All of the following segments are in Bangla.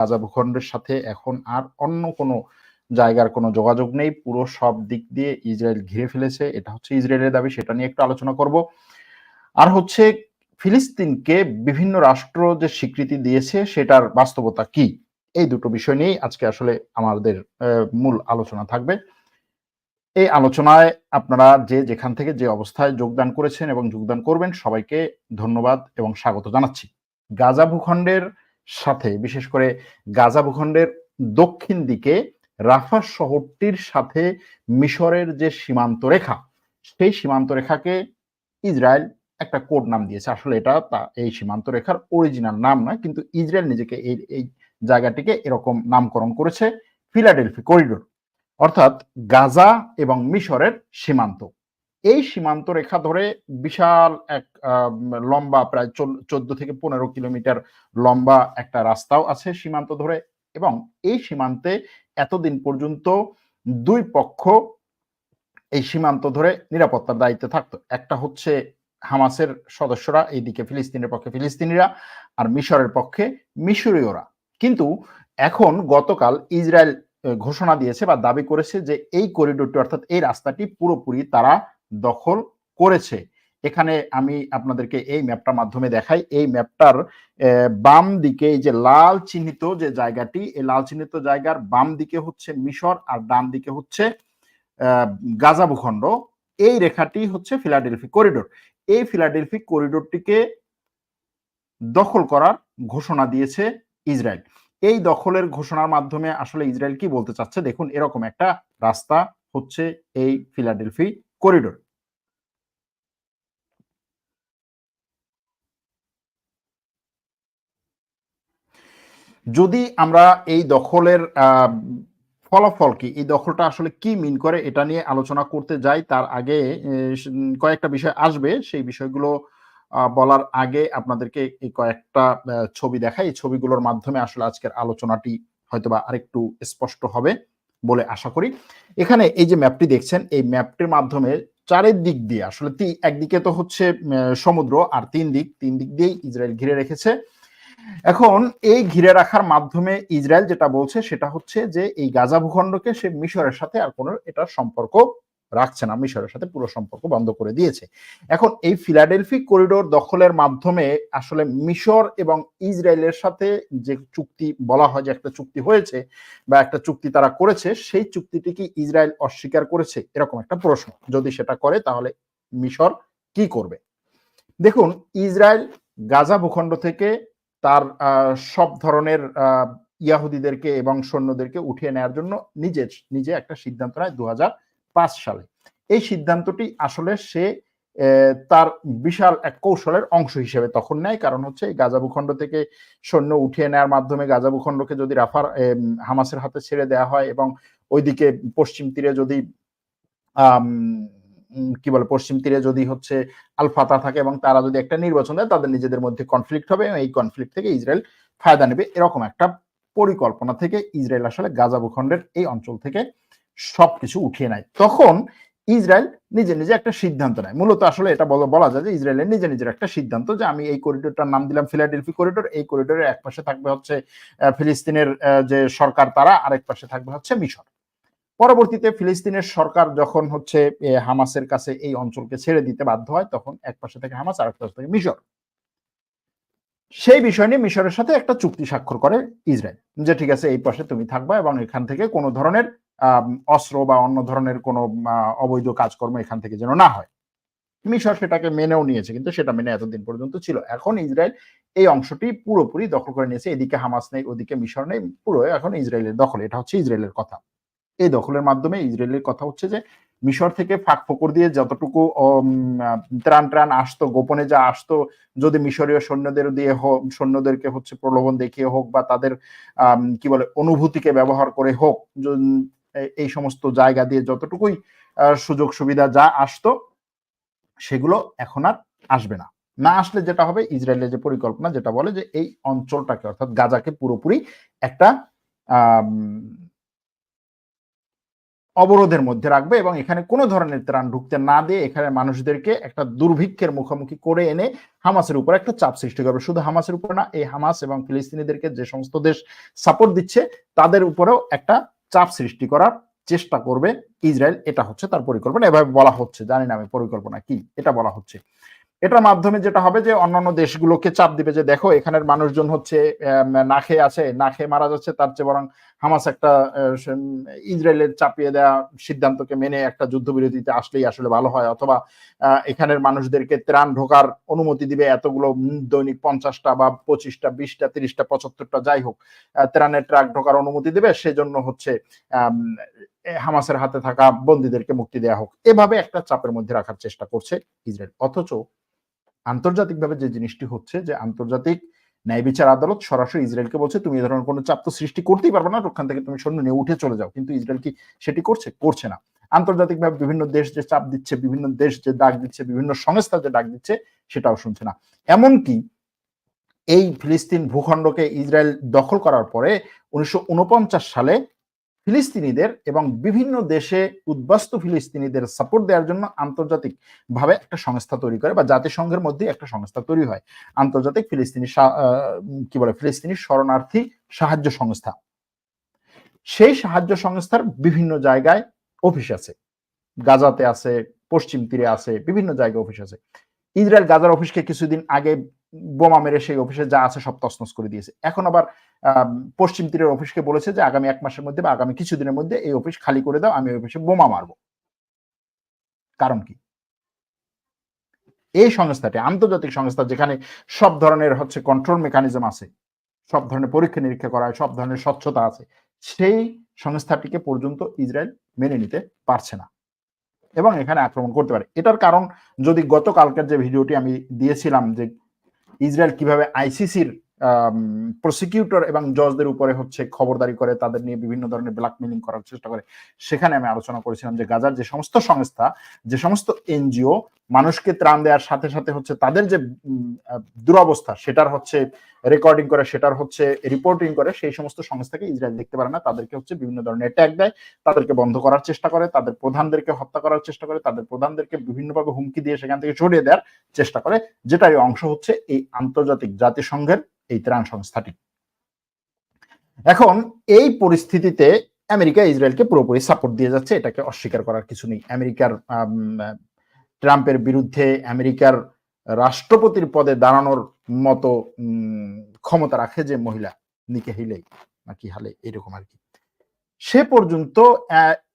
গাজা ভূখণ্ডের সাথে এখন আর অন্য কোনো জায়গার কোনো যোগাযোগ নেই। পুরো সব দিক দিয়ে ইসরায়েল ঘিরে ফেলেছে। এটা হচ্ছে ইসরায়েলের দাবি, সেটা নিয়ে একটু আলোচনা করব। আর হচ্ছে ফিলিস্তিনকে বিভিন্ন রাষ্ট্র যে স্বীকৃতি দিয়েছে, সেটার বাস্তবতা কি? এই দুটো বিষয় নিয়েই আজকে আসলে আমাদের মূল আলোচনা থাকবে। এই আলোচনায় আপনারা যে যেখান থেকে যে অবস্থায় যোগদান করেছেন এবং যোগদান করবেন, সবাইকে ধন্যবাদ এবং স্বাগত জানাচ্ছি। গাজা ভূখণ্ডের সাথে, বিশেষ করে গাজা ভূখণ্ডের দক্ষিণ দিকে রাফা শহরটির সাথে মিশরের যে সীমান্ত রেখা, সেই সীমান্ত রেখাকে ইসরায়েল একটা কোড নাম দিয়েছে। আসলে এটা তা, এই সীমান্ত রেখার অরিজিনাল নাম নয়, কিন্তু ইসরায়েল নিজেকে এই এই জায়গাটিকে এরকম নামকরণ করেছে ফিলাডেলফি করিডোর অর্থাৎ গাজা এবং মিশরের সীমান্ত। এই সীমান্ত রেখা ধরে বিশাল এক লম্বা প্রায় চোদ্দ থেকে পনেরো কিলোমিটার লম্বা একটা রাস্তাও আছে সীমান্ত ধরে এবং এই সীমান্তে এতদিন পর্যন্ত দুই পক্ষ এই সীমান্ত ধরে নিরাপত্তার দায়িত্বে থাকতো। একটা হচ্ছে হামাসের সদস্যরা, এইদিকে ফিলিস্তিনের পক্ষে ফিলিস্তিনিরা আর মিশরের পক্ষে মিশরীয়রা। কিন্তু এখন গতকাল ইসরায়েল ঘোষণা দিয়েছে বা দাবি করেছে যে এই করিডোরটি অর্থাৎ এই রাস্তাটি পুরোপুরি তারা দখল করেছে। এখানে আমি আপনাদেরকে এই ম্যাপটার মাধ্যমে দেখাই। এই ম্যাপটার বাম দিকে যে লাল চিহ্নিত যে জায়গাটি, এই লাল চিহ্নিত জায়গার বাম দিকে হচ্ছে মিশর আর ডান দিকে হচ্ছে গাজা ভূখণ্ড। এই রেখাটি হচ্ছে ফিলাডেলফি করিডোর। এই ফিলাডেলফি করিডোরটিকে দখল করার ঘোষণা দিয়েছে ইসরায়েল। এই দখলের ঘোষণার মাধ্যমে আসলে ইসরায়েল কি বলতে চাচ্ছে? দেখুন, এরকম একটা রাস্তা হচ্ছে এই ফিলাডেলফি করিডোর। যদি আমরা এই দখলের ফলাফল কি, এই দখলটা আসলে কি মিন করে, এটা নিয়ে আলোচনা করতে যাই, তার আগে কয়েকটা বিষয় আসবে। সেই বিষয়গুলো বলার আগে আপনাদেরকে এই কয়েকটা ছবি দেখাই। এই ছবিগুলোর মাধ্যমে আসলে আজকের আলোচনাটি হয়তোবা আরেকটু স্পষ্ট হবে। বলে আশা করি। এখানে এই যে ম্যাপটি দেখছেন, এই ম্যাপটির মাধ্যমে চারের দিক দিয়ে, আসলে একদিকে তো হচ্ছে সমুদ্র আর তিন দিক তিন দিক দিয়েই ইসরায়েল ঘিরে রেখেছে। এখন এই ঘিরে রাখার মাধ্যমে ইসরায়েল যেটা বলছে সেটা হচ্ছে যে, এই গাজা ভূখণ্ডকে সে মিশরের সাথে আর কোনো এটার সম্পর্ক রাখছে না মিশরের সাথে পুরো সম্পর্ক বন্ধ করে দিয়েছে। এখন এই ফিলাডেলফি করিডোর দখলের মাধ্যমে আসলে মিশর এবং ইসরায়েলের সাথে যে চুক্তি বলা হয় যে একটা চুক্তি হয়েছে বা একটা চুক্তি তারা করেছে, সেই চুক্তিটি কি ইসরায়েল অস্বীকার করেছে? এরকম একটা প্রশ্ন। যদি সেটা করে, তাহলে মিশর কি করবে? দেখুন, ইসরায়েল গাজা ভূখণ্ড থেকে তার সব ধরনের ইয়াহুদিদেরকে এবং সৈন্যদেরকে উঠিয়ে নেওয়ার জন্য নিজে নিজে একটা সিদ্ধান্ত নেয় দু হাজার সালে। এই সিদ্ধান্তটি আসলে সে তার বিশাল এক কৌশলের অংশ হিসেবে তখন নেয়। কারণ হচ্ছে গাজা ভূখণ্ড থেকে সৈন্য উঠিয়ে নেওয়ার মাধ্যমে গাজা ভূখণ্ডকে যদি রাফার হামাসের হাতে ছেড়ে দেওয়া হয় এবং ওইদিকে পশ্চিম তীরে যদি কি বলে, পশ্চিম তীরে যদি হচ্ছে আলফাতা থাকে এবং তারা যদি একটা নির্বাচন দেয়, তাদের নিজেদের মধ্যে কনফ্লিক্ট হবে এবং এই কনফ্লিক্ট থেকে ইসরায়েল ফায়দা নেবে। এরকম একটা পরিকল্পনা থেকে ইসরায়েল আসলে গাজা ভূখণ্ডের এই অঞ্চল থেকে সবকিছু উঠিয়ে নেয়। তখন ইসরায়েল নিজে নিজে একটা সিদ্ধান্ত নেয়। মূলত আসলে এটা বলা যায় যে ইসরায়েলের নিজে নিজের একটা সিদ্ধান্ত যে আমি এই করিডোরটার নাম দিলাম ফিলাডেলফি করিডোর। এই করিডোরের এক পাশে থাকবে হচ্ছে ফিলিস্তিনের যে সরকার তারা, আরেক পাশে থাকবে হচ্ছে মিশর। পরবর্তীতে ফিলিস্তিনের সরকার যখন হচ্ছে হামাসের কাছে এই অঞ্চলকে ছেড়ে দিতে বাধ্য হয়, তখন এক পাশে থেকে হামাস, আরেক পাশে থেকে মিশর। সেই বিষয় নিয়ে মিশরের সাথে একটা চুক্তি স্বাক্ষর করে ইসরায়েল যে ঠিক আছে এই পাশে তুমি থাকবা এবং এখান থেকে কোনো ধরনের অস্ত্র বা অন্য ধরনের কোনো অবৈধ কাজকর্ম এখান থেকে যেন না হয়। মিশর সেটাকে মেনেও নিয়েছে, কিন্তু সেটা মেনে এতদিন পর্যন্ত ছিল। এখন ইসরায়েল এই অংশটি পুরোপুরি দখল করে নিয়েছে। এদিকে হামাস নেই, ওদিকে মিশর নেই, পুরো এখন ইসরায়েলের দখল। এটা হচ্ছে ইসরায়েলের কথা। এই দখলের মাধ্যমে ইসরায়েলের কথা হচ্ছে যে, মিশর থেকে ফাঁক ফকর দিয়ে যতটুকু ত্রাণ ত্রাণ আসতো, গোপনে যা আসতো, যদি মিশরীয় সৈন্যদের দিয়ে হোক, সৈন্যদেরকে হচ্ছে প্রলোভন দেখিয়ে হোক বা তাদের কি বলে, অনুভূতিকে ব্যবহার করে হোক এই সমস্ত জায়গা দিয়ে যতটুকুই সুযোগ সুবিধা যা আসতো, সেগুলো এখন আর আসবে না। না আসলে যেটা হবে, ইসরায়েলের যে পরিকল্পনা যেটা বলে যে এই অঞ্চলটাকে, অর্থাৎ গাজাকে পুরোপুরি একটা অবরোধের মধ্যে রাখবে এবং এখানে কোনো ধরনের ত্রাণ ঢুকতে না দিয়ে এখানে মানুষদেরকে একটা দুর্ভিক্ষের মুখোমুখি করে এনে হামাসের উপর একটা চাপ সৃষ্টি করবে। শুধু হামাসের উপর না, এই হামাস এবং ফিলিস্তিনিদেরকে যে সমস্ত দেশ সাপোর্ট দিচ্ছে, তাদের উপরেও একটা চাপ সৃষ্টি করার চেষ্টা করবে। ইসরায়েল এটা হচ্ছে তার পরিকল্পনা। এভাবে বলা হচ্ছে। জানি না আমি পরিকল্পনা কি। এটা বলা হচ্ছে। এটার মাধ্যমে যেটা হবে যে অন্যান্য দেশগুলোকে চাপ দিবে যে দেখো, এখানের মানুষজন হচ্ছে না খেয়ে আছে, না খেয়ে মারা যাচ্ছে, তার চেয়ে বরং হামাস একটা ইসরায়েলের চাপিয়ে দেওয়া সিদ্ধান্তকে মেনে একটা যুদ্ধবিরতিতে আসলেই আসলে ভালো হয়। অথবা এখানের মানুষদেরকে ত্রাণ ঢোকার অনুমতি দিবে এতগুলো দৈনিক পঞ্চাশটা বা পঁচিশটা, বিশটা, তিরিশটা, পঁচাত্তরটা যাই হোক ত্রাণের ট্রাক ঢোকার অনুমতি দিবে। সেজন্য হচ্ছে হামাসের হাতে থাকা বন্দীদেরকে মুক্তি দেওয়া হোক। এভাবে একটা চাপের মধ্যে রাখার চেষ্টা করছে ইসরায়েল। অথচ আন্তর্জাতিকভাবে যে জিনিসটি হচ্ছে যে আন্তর্জাতিক ন্যায় বিচার আদালত সরাসরি ইসরায়েলকে বলছে, তুমি এ ধরনের কোনো চাপ তো সৃষ্টি করতেই পারবে না, ওখান থেকে তুমি সৈন্য নিয়ে উঠে চলে যাও। কিন্তু ইসরায়েল কি সেটি করছে? করছে না। আন্তর্জাতিকভাবে বিভিন্ন দেশ যে চাপ দিচ্ছে, বিভিন্ন দেশ যে ডাক দিচ্ছে, বিভিন্ন সংস্থা যে ডাক দিচ্ছে, সেটাও শুনছে না। এমনকি এই ফিলিস্তিন ভূখণ্ডকে ইসরায়েল দখল করার পরে উনিশশো উনপঞ্চাশ সালে ফিলিস্তিনিদের এবং বিভিন্ন দেশে উদ্বাস্তু ফিলিস্তিনিদের সাপোর্ট দেওয়ার জন্য আন্তর্জাতিক ভাবে একটা সংস্থা তৈরি করে বা জাতিসংঘের মধ্যে একটা সংস্থা তৈরি হয়। আন্তর্জাতিক ফিলিস্তিনি কি বলে, ফিলিস্তিনি শরণার্থী সাহায্য সংস্থা। সেই সাহায্য সংস্থার বিভিন্ন জায়গায় অফিস আছে। গাজাতে আছে, পশ্চিম তীরে আছে, বিভিন্ন জায়গায় অফিস আছে। ইসরায়েল গাজার অফিসকে কিছুদিন আগে বোমা মেরে সেই অফিসে যা আছে সব তসনস করে দিয়েছে। এখন আবার পশ্চিম তীরের অফিসকে বলেছে যে আগামী এক মাসের মধ্যে বা আগামী কিছুদিনের মধ্যে এই অফিস খালি করে দাও, আমি ওই অফিসে বোমা মারব। কারণ কি? এই সংস্থাটি, আন্তর্জাতিক সংস্থা যেখানে সব ধরনের হচ্ছে কন্ট্রোল মেকানিজম আছে, সব ধরনের পরীক্ষা নিরীক্ষা করা হয় সব ধরনের স্বচ্ছতা আছে, সেই সংস্থাটিকে পর্যন্ত ইসরায়েল মেনে নিতে পারছে না এবং এখানে আক্রমণ করতে পারে। এটার কারণ যদি গতকালকের যে ভিডিওটি আমি দিয়েছিলাম যে ইসরায়েল কীভাবে আইসিসির প্রসিকিউটর এবং জজদের উপরে হচ্ছে খবরদারি করে, তাদের নিয়ে বিভিন্ন ধরনের ব্ল্যাকমেলিং করার চেষ্টা করে, সেখানে আমি আলোচনা করেছিলাম যে গাজার যে সমস্ত সংস্থা, যে সমস্ত এনজিও মানুষকে ত্রাণ দেওয়ার সাথে সাথে হচ্ছে তাদের যে দুরবস্থা, সেটার হচ্ছে রেকর্ডিং করে, সেটার হচ্ছে রিপোর্টিং করে, সেই সমস্ত সংস্থাকে ইসরায়েল দেখতে পারে না। তাদেরকে হচ্ছে বিভিন্ন ধরনের অ্যাট্যাক দেয়, তাদেরকে বন্ধ করার চেষ্টা করে, তাদের প্রধানদেরকে হত্যা করার চেষ্টা করে, তাদের প্রধানদেরকে বিভিন্নভাবে হুমকি দিয়ে সেখান থেকে সরিয়ে দেওয়ার চেষ্টা করে, যেটারই অংশ হচ্ছে এই আন্তর্জাতিক জাতিসংঘের এই ত্রাণ সংস্থাটি। এখন, এই পরিস্থিতিতে আমেরিকা ইসরায়েলকে পুরোপুরি সাপোর্ট দিয়ে যাচ্ছে, এটাকে অস্বীকার করার কিছু নেই। আমেরিকার ট্রাম্পের বিরুদ্ধে, আমেরিকার রাষ্ট্রপতির পদে দাঁড়ানোর মতো ক্ষমতা রাখে যে মহিলা। নিকে হিলেই নাকি হালে, এরকম আর কি। সে পর্যন্ত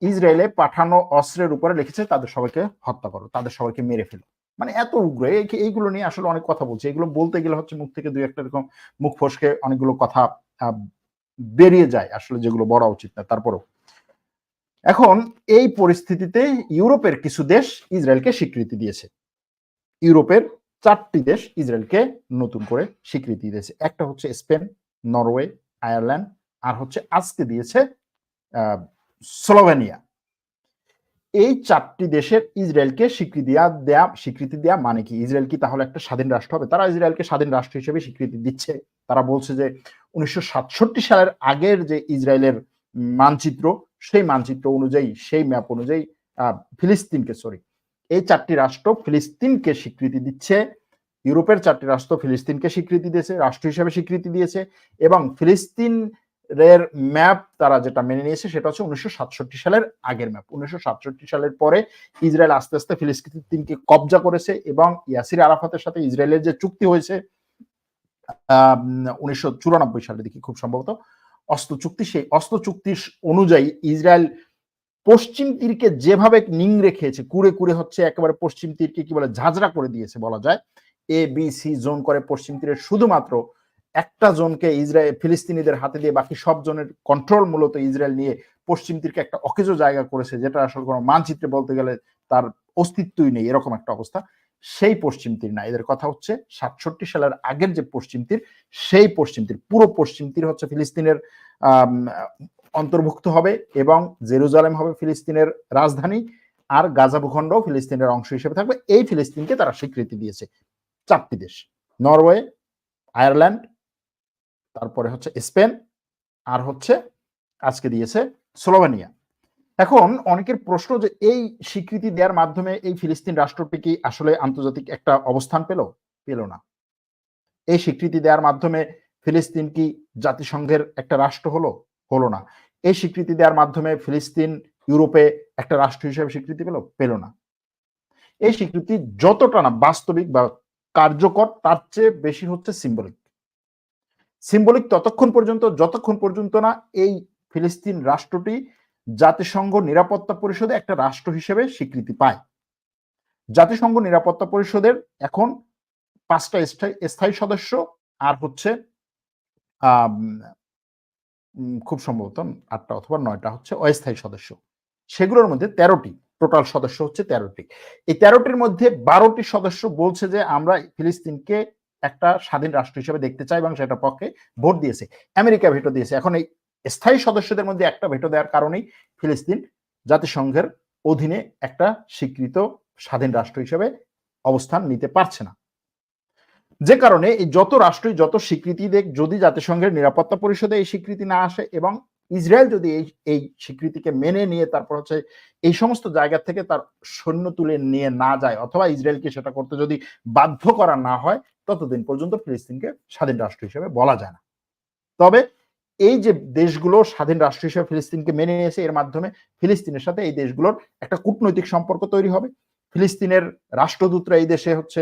ইসরায়েলে পাঠানো অস্ত্রের উপরে লিখেছে, তাদের সবাইকে হত্যা করো, তাদের সবাইকে মেরে ফেলো। মানে এত উগ্র এইগুলো নিয়ে আসলে অনেক কথা বলছে। এগুলো বলতে গেলে হচ্ছে মুখ থেকে দুই একটা এরকম মুখ ফসকে অনেকগুলো কথা বেরিয়ে যায় আসলে যেগুলো বলা উচিত না, তারপরও। এখন এই পরিস্থিতিতে ইউরোপের কিছু দেশ ইসরায়েলকে স্বীকৃতি দিয়েছে। ইউরোপের চারটি দেশ ইসরায়েলকে নতুন করে স্বীকৃতি দিয়েছে। একটা হচ্ছে স্পেন, নরওয়ে, আয়ারল্যান্ড, আর হচ্ছে আজকে দিয়েছে স্লোভেনিয়া। এই চারটি দেশের ইসরায়েলকে স্বীকৃতি দেয়া স্বীকৃতি দেয়া মানে কি? ইসরায়েল কি তাহলে একটা স্বাধীন রাষ্ট্র হবে? তারা ইসরায়েলকে স্বাধীন রাষ্ট্র হিসেবে স্বীকৃতি দিচ্ছে। তারা বলছে যে উনিশশো সাতষট্টি সালের আগের যে ইসরায়েলের মানচিত্র, সেই মানচিত্র অনুযায়ী, সেই ম্যাপ অনুযায়ী ফিলিস্তিনকে, সরি এই চারটি রাষ্ট্র ফিলিস্তিনকে স্বীকৃতি দিচ্ছে। ইউরোপের চারটি রাষ্ট্র ফিলিস্তিনকে স্বীকৃতি দিয়েছে, রাষ্ট্র হিসেবে স্বীকৃতি দিয়েছে এবং ফিলিস্তিন এর ম্যাপ তারা যেটা মেনে নিয়েছে সেটা হচ্ছে উনিশশো সাতষট্টি সালের আগের ম্যাপ। উনিশশো সাতষট্টি সালের পরে ইসরায়েল আস্তে আস্তে ফিলিস্তিনকে কবজা করেছে এবং ইয়াসির আরাফাতের সাথে ইসরায়েলের যে চুক্তি হয়েছে উনিশশো সালে দেখি খুব সম্ভবত অস্ত্র চুক্তি সেই অস্ত্র চুক্তি অনুযায়ী ইসরায়েল পশ্চিম তীরকে যেভাবে নিংড়ে খেয়েছে কুড়ে কুড়ে হচ্ছে একেবারে পশ্চিম তীরকে কি বলে ঝাঁঝরা করে দিয়েছে বলা যায়। এ বি সি জোন করে পশ্চিম তীরের শুধুমাত্র একটা জোনকে ইসরায়েল ফিলিস্তিনিদের হাতে দিয়ে বাকি সব জনের কন্ট্রোল মূলত ইসরায়েল নিয়ে পশ্চিম তীরকে একটা অকেজো জায়গা করেছে, যেটা আসলে কোনো মানচিত্রে বলতে গেলে তার অস্তিত্বই নেই, এরকম একটা অবস্থা। সেই পশ্চিম তীর না, এদের কথা হচ্ছে সাতষট্টি সালের আগের যে পশ্চিম তীর, সেই পশ্চিম তীর, পুরো পশ্চিম তীর হচ্ছে ফিলিস্তিনের অন্তর্ভুক্ত হবে এবং জেরুজালেম হবে ফিলিস্তিনের রাজধানী আর গাজা ভূখণ্ড ফিলিস্তিনের অংশ হিসেবে থাকবে। এই ফিলিস্তিনকে তারা স্বীকৃতি দিয়েছে চারটি দেশ, নরওয়ে, আয়ারল্যান্ড, তারপরে হচ্ছে স্পেন, আর হচ্ছে আজকে দিয়েছে স্লোভেনিয়া। এখন অনেকের প্রশ্ন যে এই স্বীকৃতি দেওয়ার মাধ্যমে এই ফিলিস্তিন রাষ্ট্রটি কি আসলে আন্তর্জাতিক একটা অবস্থান পেল? পেল না। এই স্বীকৃতি দেওয়ার মাধ্যমে ফিলিস্তিন কি জাতিসংঘের একটা রাষ্ট্র হলো? হলো না। এই স্বীকৃতি দেওয়ার মাধ্যমে ফিলিস্তিন ইউরোপে একটা রাষ্ট্র হিসেবে স্বীকৃতি পেল? পেল না। এই স্বীকৃতি যতটা না বাস্তবিক বা কার্যকর, তার চেয়ে বেশি হচ্ছে সিম্বলিক সিম্বলিক ততক্ষণ পর্যন্ত, যতক্ষণ পর্যন্ত না এই ফিলিস্তিন রাষ্ট্রটি জাতিসংঘ নিরাপত্তা পরিষদে একটা রাষ্ট্র হিসেবে স্বীকৃতি পায়। জাতিসংঘ নিরাপত্তা পরিষদের এখন পাঁচটা স্থায়ী সদস্য, আর হচ্ছে খুব সম্ভবত আটটা অথবা নয়টা হচ্ছে অস্থায়ী সদস্য। সেগুলোর মধ্যে তেরোটি, টোটাল সদস্য হচ্ছে তেরোটি। এই তেরোটির মধ্যে বারোটি সদস্য বলছে যে, আমরা ফিলিস্তিনকে একটা স্বাধীন রাষ্ট্র হিসেবে দেখতে চাই এবং সেটার পক্ষে ভোট দিয়েছে। আমেরিকা ভেটো দিয়েছে। এখন এই স্থায়ী সদস্যদের মধ্যে একটা ভেটো দেওয়ার কারণেই ফিলিস্তিন জাতিসংঘের অধীনে একটা স্বীকৃত স্বাধীন রাষ্ট্র হিসেবে অবস্থান নিতে পারছে না। যে কারণে এই যত রাষ্ট্রই যত স্বীকৃতি দেখ, যদি জাতিসংঘের নিরাপত্তা পরিষদে এই স্বীকৃতি না আসে এবং ইসরায়েল যদি এই এই স্বীকৃতিকে মেনে নিয়ে তারপর হচ্ছে এই সমস্ত জায়গা থেকে তার সৈন্য তুলে নিয়ে না যায় অথবা ইসরায়েলকে সেটা করতে যদি বাধ্য করা না হয়, ততদিন পর্যন্ত ফিলিস্তিনকে স্বাধীন রাষ্ট্র হিসেবে বলা যায় না। তবে এই যে দেশগুলো স্বাধীন রাষ্ট্র হিসেবে ফিলিস্তিনকে মেনে নিয়েছে, এর মাধ্যমে ফিলিস্তিনের সাথে এই দেশগুলোর একটা কূটনৈতিক সম্পর্ক তৈরি হবে। ফিলিস্তিনের রাষ্ট্রদূতরা এই দেশে হচ্ছে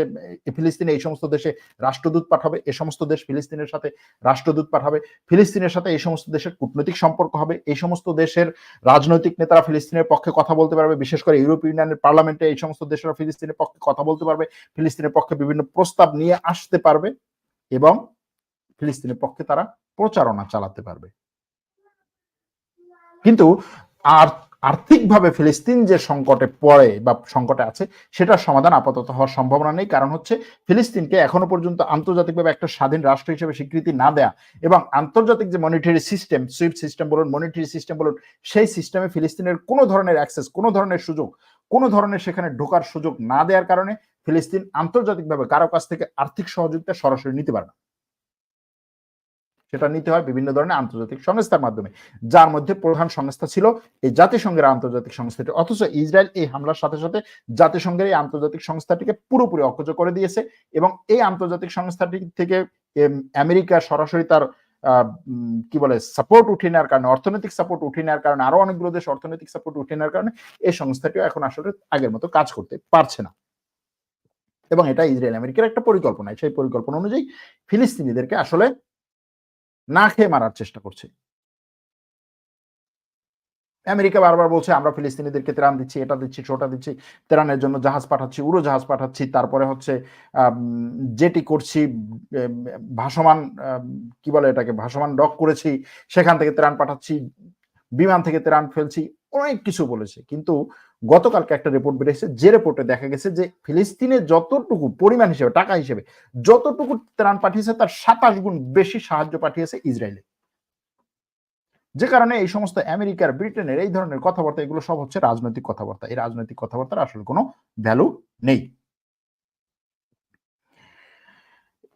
ফিলিস্তিনে এই সমস্ত দেশে রাষ্ট্রদূত পাঠাবে, এ সমস্ত দেশ ফিলিস্তিনের সাথে রাষ্ট্রদূত পাঠাবে, ফিলিস্তিনের সাথে এই সমস্ত দেশের কূটনৈতিক সম্পর্ক হবে, এই সমস্ত দেশের রাজনৈতিক নেতারা ফিলিস্তিনের পক্ষে কথা বলতে পারবে, বিশেষ করে ইউরোপীয় ইউনিয়নের পার্লামেন্টে এই সমস্ত দেশেরা ফিলিস্তিনের পক্ষে কথা বলতে পারবে, ফিলিস্তিনের পক্ষে বিভিন্ন প্রস্তাব নিয়ে আসতে পারবে এবং ফিলিস্তিনের পক্ষে তারা প্রচারণা চালাতে পারবে। কিন্তু আর আর্থিকভাবে ফিলিস্তিন যে সংকটে পড়ে বা সংকটে আছে, সেটার সমাধান আপাতত হওয়ার সম্ভাবনা নেই। কারণ হচ্ছে ফিলিস্তিনকে এখনও পর্যন্ত আন্তর্জাতিকভাবে একটা স্বাধীন রাষ্ট্র হিসেবে স্বীকৃতি না দেয়া এবং আন্তর্জাতিক যে মনিটারি সিস্টেম সুইফট সিস্টেম বলুন মনিটারি সিস্টেম বলুন, সেই সিস্টেমে ফিলিস্তিনের কোনো ধরনের অ্যাক্সেস কোনো ধরনের সুযোগ, কোনো ধরনের সেখানে ঢোকার সুযোগ না দেওয়ার কারণে ফিলিস্তিন আন্তর্জাতিকভাবে কারও কাছ থেকে আর্থিক সহযোগিতা সরাসরি নিতে পারে না। সেটা নিতে হয় বিভিন্ন ধরনের আন্তর্জাতিক সংস্থার মাধ্যমে। যার মধ্যে প্রধান সংস্থা ছিল এই জাতিসংঘের আন্তর্জাতিক সংস্থাটি। অথচ ইসরায়েল এই হামলার সাথে সাথে জাতিসংঘের এই আন্তর্জাতিক সংস্থাটিকে পুরোপুরি অকজ করে দিয়েছে এবং এই আন্তর্জাতিক সংস্থাটি থেকে আমেরিকা সরাসরি তার কি বলে সাপোর্ট উঠে নেওয়ার কারণে, অর্থনৈতিক সাপোর্ট উঠে নেওয়ার কারণে, আরও অনেকগুলো দেশ অর্থনৈতিক সাপোর্ট উঠে নেওয়ার কারণে এই সংস্থাটিও এখন আসলে আগের মতো কাজ করতে পারছে না। এবং এটা ইসরায়েল আমেরিকার একটা পরিকল্পনা। সেই পরিকল্পনা অনুযায়ী ফিলিস্তিনিদেরকে আসলে না খেয়ে মারার চেষ্টা করছে। আমেরিকা বারবার বলছে, আমরা ফিলিস্তিনিদেরকে ত্রাণ দিচ্ছি, এটা দিচ্ছি ছোটা দিচ্ছি, ত্রাণের জন্য জাহাজ পাঠাচ্ছি উড়ো জাহাজ পাঠাচ্ছি, তারপরে হচ্ছে যেটি করছি ভাসমান কি বলে এটাকে, ভাসমান ডক করেছি, সেখান থেকে ত্রাণ পাঠাচ্ছি, বিমান থেকে ত্রাণ ফেলছি, অনেক কিছু বলেছে। কিন্তু গতকালকে একটা রিপোর্ট বেরিয়েছে যে রিপোর্টে দেখা গেছে যে ফিলিস্তিনে যতটুকু পরিমাণ হিসেবে, টাকা হিসেবে, যতটুকু ত্রাণ পাঠিয়েছে তার সাতাশ গুণ বেশি সাহায্য পাঠিয়েছে ইসরায়েলে। যে কারণে এই সমস্ত আমেরিকার, ব্রিটেনের এই ধরনের কথাবার্তা, এগুলো সব হচ্ছে রাজনৈতিক কথাবার্তা। এই রাজনৈতিক কথাবার্তার আসলে কোনো ভ্যালু নেই।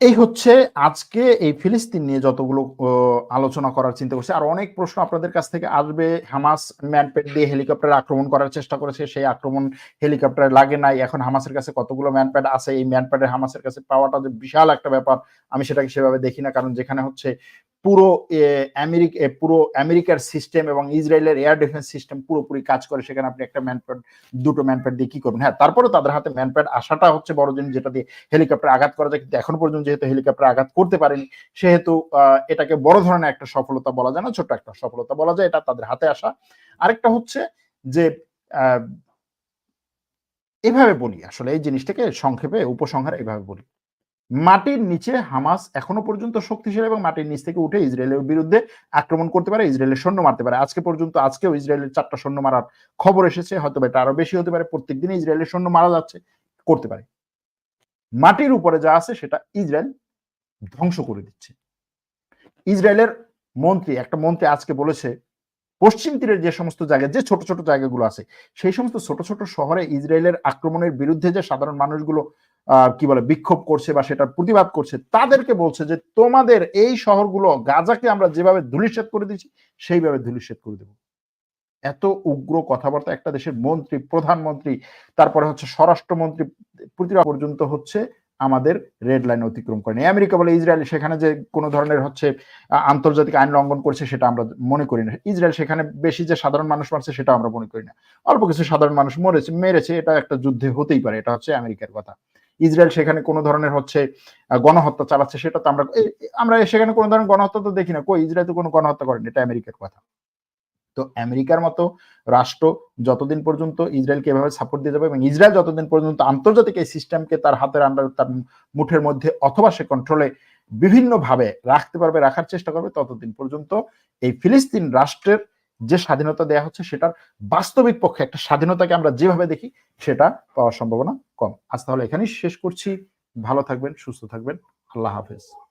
এই হচ্ছে আজকে এই ফিলিস্তিন নিয়ে যতগুলো আলোচনা করার চিন্তা করছে, আর অনেক প্রশ্ন আপনাদের কাছ থেকে আসবে। হামাস ম্যানপ্যাড দিয়ে হেলিকপ্টার আক্রমণ করার চেষ্টা করেছে, সেই আক্রমণ হেলিকপ্টার লাগে নাই। এখন হামাসের কাছে কতগুলো ম্যানপ্যাড আছে? এই ম্যানপ্যাডের হামাসের কাছে পাওয়াটা যে বিশাল একটা ব্যাপার, আমি সেটাকে সেভাবে দেখি না, কারণ যেখানে হচ্ছে পুরো আমেরিকা পুরো আমেরিকার সিস্টেম এবং ইসরায়েলের এয়ার ডিফেন্স সিস্টেম পুরোপুরি কাজ করে, সেখানে আপনি একটা ম্যানপ্যাড দুটো ম্যানপ্যাড দিয়ে কি করবেন? হ্যাঁ তারপরে তাদের হাতে ম্যানপ্যাড আসাটা হচ্ছে বড় জিনিস যেটা দিয়ে হেলিকপ্টার আঘাত করা যায়, কিন্তু এখন পর্যন্ত যেহেতু হেলিকপ্টার আঘাত করতে পারেনি, সেহেতু এটাকে বড় ধরনের একটা সফলতা বলা যায় না ছোট একটা সফলতা বলা যায়, এটা তাদের হাতে আসা। আরেকটা হচ্ছে যে এভাবে বলি, আসলে এই জিনিসটাকে সংক্ষেপে, উপসংহার এভাবে বলি। মাটির নিচে হামাস এখনও পর্যন্ত শক্তিশালী এবং মাটির নিচ থেকে উঠে ইসরায়েলের বিরুদ্ধে আক্রমণ করতে পারে, ইসরায়েলের সৈন্য মারতে পারে। আজকে পর্যন্ত আজকেও ইসরায়েলের চারটা সৈন্য মারার খবর এসেছে হয়তো এটা আরও বেশি হতে পারে প্রত্যেক দিনে ইসরায়েলের সৈন্য মারা যাচ্ছে, করতে পারে। মাটির উপরে যা আছে সেটা ইসরায়েল ধ্বংস করে দিচ্ছে। ইসরায়েলের মন্ত্রী, একটা মন্ত্রী আজকে বলেছে, পশ্চিম তীরের যে সমস্ত জায়গা, যে ছোট ছোট জায়গাগুলো আছে, সেই সমস্ত ছোট ছোট শহরে ইসরায়েলের আক্রমণের বিরুদ্ধে যে সাধারণ মানুষগুলো কি বলে, বিক্ষোভ করছে বা সেটার প্রতিবাদ করছে, তাদেরকে বলছে যে তোমাদের এই শহরগুলো, গাজাকে আমরা যেভাবে ধুলিশেদ করে দিচ্ছি সেইভাবে ধুলিশেদ করে দেবো। এত উগ্র কথাবার্তা, একটা দেশের মন্ত্রী, প্রধানমন্ত্রী, তারপরে হচ্ছে স্বরাষ্ট্রমন্ত্রী প্রতিটা পর্যন্ত হচ্ছে আমাদের রেড লাইন অতিক্রম করেনি আমেরিকা বলে ইসরায়েল সেখানে যে কোনো ধরনের হচ্ছে আন্তর্জাতিক আইন লঙ্ঘন করছে সেটা আমরা মনে করি না। ইসরায়েল সেখানে বেশি যে সাধারণ মানুষ মারছে সেটা আমরা মনে করি না। অল্প কিছু সাধারণ মানুষ মরেছে, মেরেছে, এটা একটা যুদ্ধে হতেই পারে, এটা হচ্ছে আমেরিকার কথা। ইসরায়েল সেখানে কোনো ধরনের হচ্ছে গণহত্যা চালাচ্ছে, সেটা তো আমরা আমরা সেখানে কোনো ধরনের গণহত্যা তো দেখি না। কই, ইসরায়েল তো কোনো গণহত্যা করেনি, এটা আমেরিকার কথা। তো আমেরিকার মতো রাষ্ট্র যতদিন পর্যন্ত ইসরায়েলকে এভাবে সাপোর্ট দিয়ে যাবে এবং ইসরায়েল যতদিন পর্যন্ত আন্তর্জাতিক এই সিস্টেমকে তার হাতের আন্ডার, তার মুঠের মধ্যে অথবা সে কন্ট্রোলে বিভিন্নভাবে রাখতে পারবে, রাখার চেষ্টা করবে, ততদিন পর্যন্ত এই ফিলিস্তিন রাষ্ট্রের যে স্বাধীনতা দেয়া হচ্ছে, সেটার বাস্তবিক পক্ষে, একটা স্বাধীনতাকে আমরা যেভাবে দেখি, সেটা পাওয়ার সম্ভাবনা কম। আজ তাহলে এখানেই শেষ করছি। ভালো থাকবেন সুস্থ থাকবেন। আল্লাহ হাফেজ।